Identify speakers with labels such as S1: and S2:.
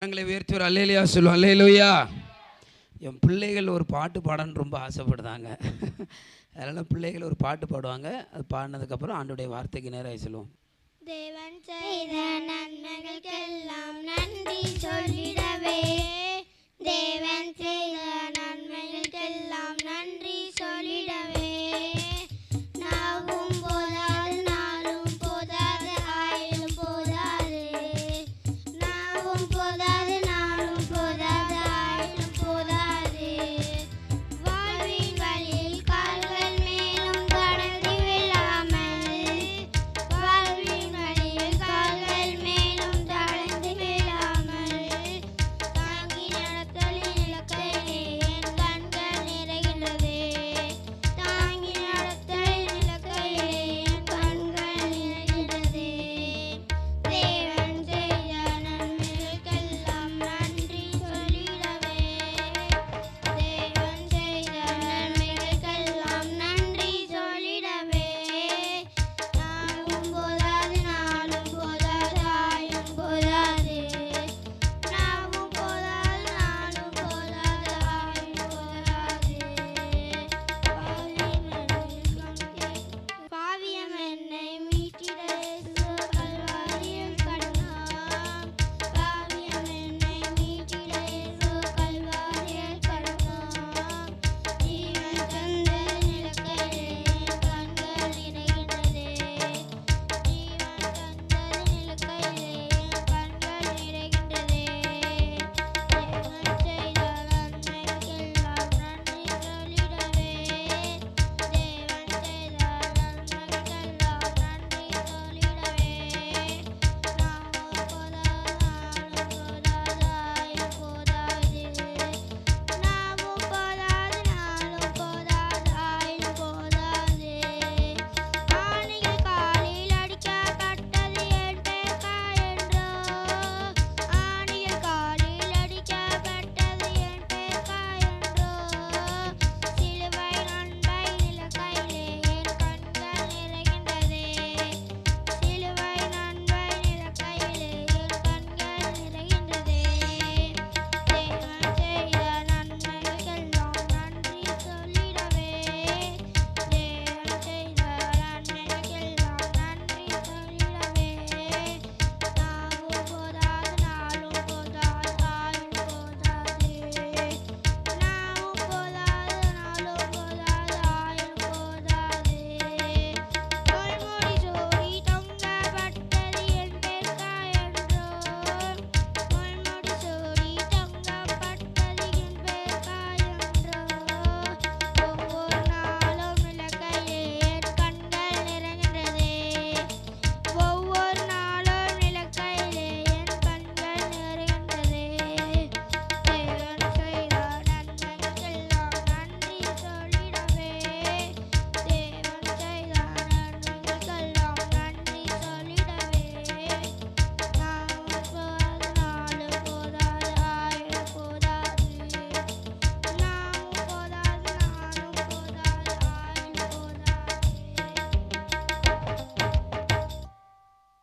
S1: கரங்களை உயர்த்தி ஒரு அல்லேலியா சொல்லுவோம். அல்லேலூயா. என் பிள்ளைகள் ஒரு பாட்டு பாடன்னு ரொம்ப ஆசைப்படுதாங்க. அதனால் பிள்ளைகள் ஒரு பாட்டு பாடுவாங்க. அது பாடினதுக்கப்புறம் ஆண்டுடைய வார்த்தைக்கு நேராக சொல்லுவோம்.
S2: தேவன் செய்த நன்மைகளுக்கெல்லாம் நன்றி சொல்லிட